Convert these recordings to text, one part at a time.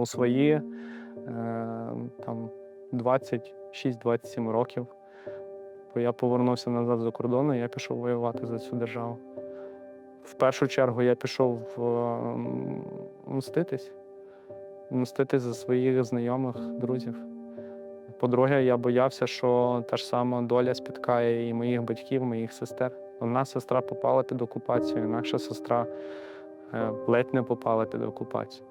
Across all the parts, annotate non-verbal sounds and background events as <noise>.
у свої е, там 26-27 років. Бо я повернувся назад за кордон, і я пішов воювати за цю державу. В першу чергу я пішов е, мститись, мститись за своїх знайомих, друзів. По-друге, я боявся, що та ж сама доля спіткає і моїх батьків, і моїх сестер. Одна сестра попала під окупацію, інакша сестра е, ледь не попала під окупацію.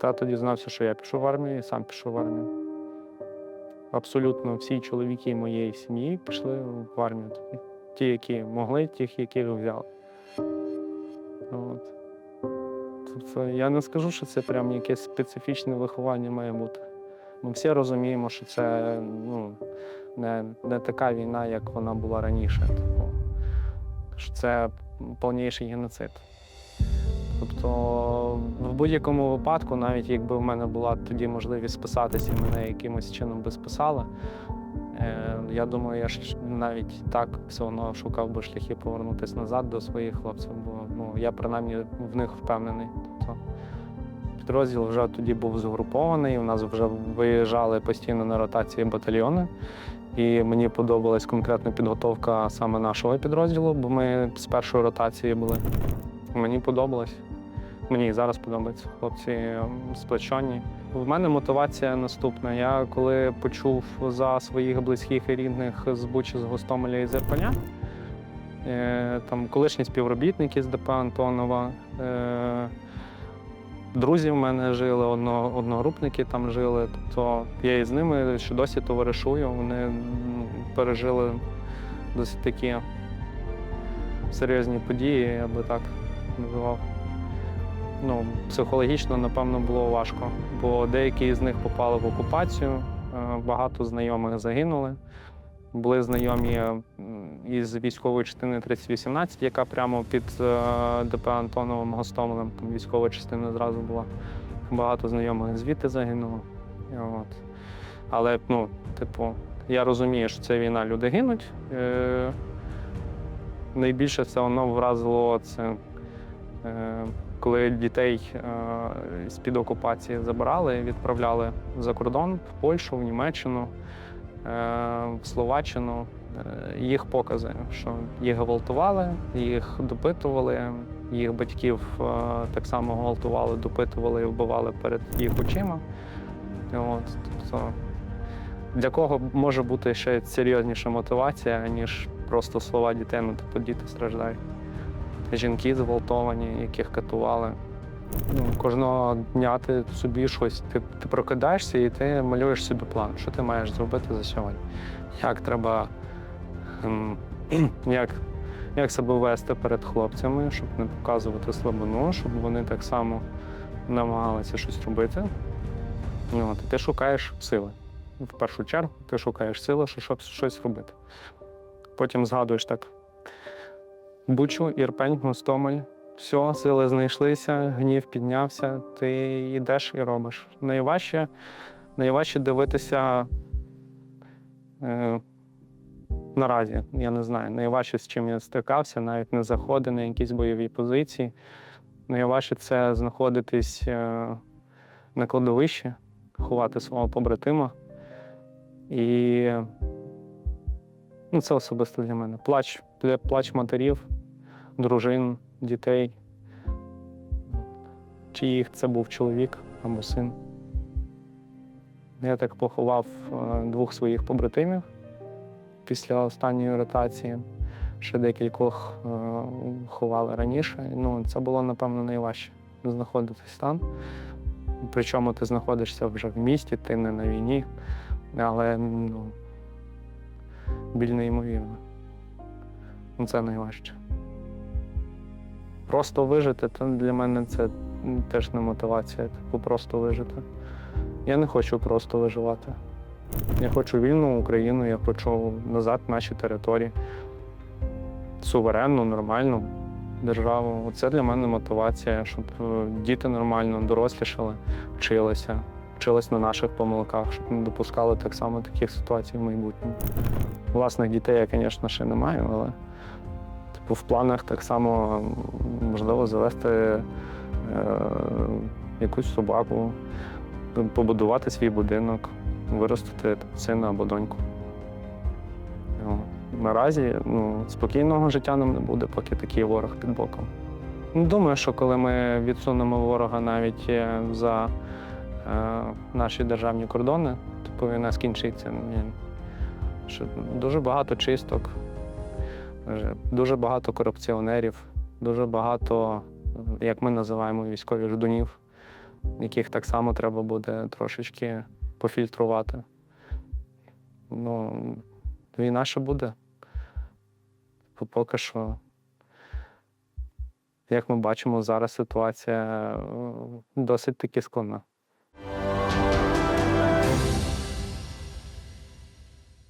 Тато дізнався, що я пішов в армію і сам пішов в армію. Абсолютно всі чоловіки моєї сім'ї пішли в армію. Ті, які могли, тих, яких взяли. От. Тобто я не скажу, що це прям якесь специфічне виховання має бути. Ми всі розуміємо, що це ну, не, не така війна, як вона була раніше. Типу, що це повніший геноцид. Тобто, в будь-якому випадку, навіть якби в мене була тоді можливість списатися мене якимось чином би списали, е, я думаю, я ж навіть так все одно шукав би шляхи повернутися назад до своїх хлопців, бо ну, я принаймні в них впевнений. Тобто, підрозділ вже тоді був згрупований, у нас вже виїжджали постійно на ротації батальйони. І мені подобалась конкретна підготовка саме нашого підрозділу, бо ми з першої ротації були. Мені подобалось. Мені і зараз подобається. Хлопці ем, сплечені. В мене мотивація наступна. Я коли почув за своїх близьких і рідних з Бучі, з Гостомеля і з Ірпеня, е, там колишні співробітники з ДП Антонова, е, друзі в мене жили, одно, одногрупники там жили. Тобто я із ними ще досі товаришую. Вони пережили досить такі серйозні події, я би так називав. Ну, психологічно, напевно, було важко, бо деякі з них попали в окупацію, е, багато знайомих загинули. Були знайомі із військової частини 3018, яка прямо під е, ДП Антоновим Гостомелем, там військова частина зразу була. Багато знайомих звідти загинуло. От. Але, ну, типу, я розумію, що це війна, люди гинуть. Е, найбільше все одно вразило це, е, коли дітей е, з-під окупації забирали відправляли за кордон в Польщу, в Німеччину, е, в Словаччину. Е, Їх покази, що їх гвалтували, їх допитували, їх батьків так само гвалтували, допитували і вбивали перед їх очима. От, тобто, для кого може бути ще серйозніша мотивація, ніж просто слова дітей, ну тобто діти страждають. Жінки зґвалтовані, яких катували. Ну, кожного дня ти собі щось, ти, ти прокидаєшся і ти малюєш собі план, що ти маєш зробити за сьогодні. Як треба ем, <clears throat> як, як себе вести перед хлопцями, щоб не показувати слабину, щоб вони так само намагалися щось робити. Ну, ти шукаєш сили. В першу чергу ти шукаєш сили, щоб щось робити. Потім згадуєш так. Бучу, Ірпень, Гостомель. Все, сили знайшлися, гнів піднявся, ти йдеш і робиш. Найважче, найважче дивитися е, наразі, я не знаю, найважче, з чим я стикався, навіть не заходи на якісь бойові позиції. Найважче це знаходитись е, на кладовищі, ховати свого побратима. І ну, це особисто для мене. Плач, плач матерів, дружин, дітей. Чиїх це був чоловік або син. Я так поховав е, двох своїх побратимів після останньої ротації. Ще декількох е, ховали раніше. Ну, це було, напевно, найважче знаходитись там. Причому ти знаходишся вже в місті, ти не на війні, але ну, біль неймовірно. Ну, Це найважче. Просто вижити, то для мене це теж не мотивація, типу просто вижити. Я не хочу просто виживати. Я хочу вільну Україну, я хочу назад наші території. Суверенну, нормальну державу. Це для мене мотивація, щоб е, діти нормально дорослішали, вчилися, вчились на наших помилках, щоб не допускали так само таких ситуацій в майбутньому. Власних дітей я, звісно, ще не маю, але в планах так само можливо завести е, якусь собаку, побудувати свій будинок, виростити сина або доньку. Наразі ну, спокійного життя нам не буде, поки такий ворог під боком. Ну, Думаю, що коли ми відсунемо ворога навіть е, за е, наші державні кордони, то війна скінчиться. Що дуже багато чисток, дуже багато корупціонерів, дуже багато, е, як ми називаємо, військових ждунів, яких так само треба буде трошечки пофільтрувати. Ну, війна ще буде. Поки що, як ми бачимо, зараз ситуація е, досить таки складна.